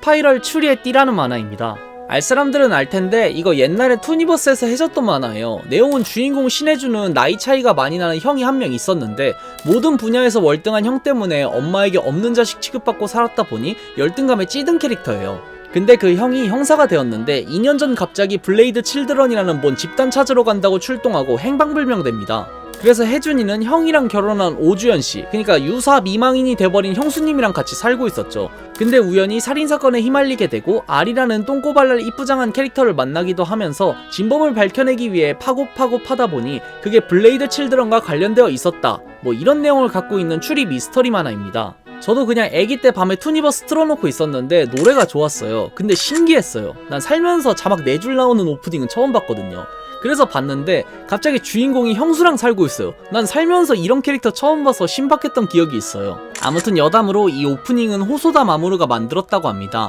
스파이럴 추리의 띠라는 만화입니다. 알 사람들은 알 텐데 이거 옛날에 투니버스에서 해줬던 만화예요. 내용은 주인공 신해주는 나이 차이가 많이 나는 형이 한 명 있었는데 모든 분야에서 월등한 형 때문에 엄마에게 없는 자식 취급받고 살았다 보니 열등감에 찌든 캐릭터예요. 근데 그 형이 형사가 되었는데 2년 전 갑자기 블레이드 칠드런이라는 뭔 집단 찾으러 간다고 출동하고 행방불명됩니다. 그래서 혜준이는 형이랑 결혼한 오주연 씨, 그러니까 유사 미망인이 돼버린 형수님이랑 같이 살고 있었죠. 근데 우연히 살인사건에 휘말리게 되고 알이라는 똥꼬발랄 이쁘장한 캐릭터를 만나기도 하면서 진범을 밝혀내기 위해 파고파고 파다 보니 그게 블레이드 칠드런과 관련되어 있었다. 뭐 이런 내용을 갖고 있는 추리 미스터리 만화입니다. 저도 그냥 애기 때 밤에 투니버스 틀어놓고 있었는데 노래가 좋았어요. 근데 신기했어요. 난 살면서 자막 4줄 나오는 오프닝은 처음 봤거든요. 그래서 봤는데 갑자기 주인공이 형수랑 살고 있어요. 난 살면서 이런 캐릭터 처음 봐서 신박했던 기억이 있어요. 아무튼 여담으로 이 오프닝은 호소다 마모루가 만들었다고 합니다.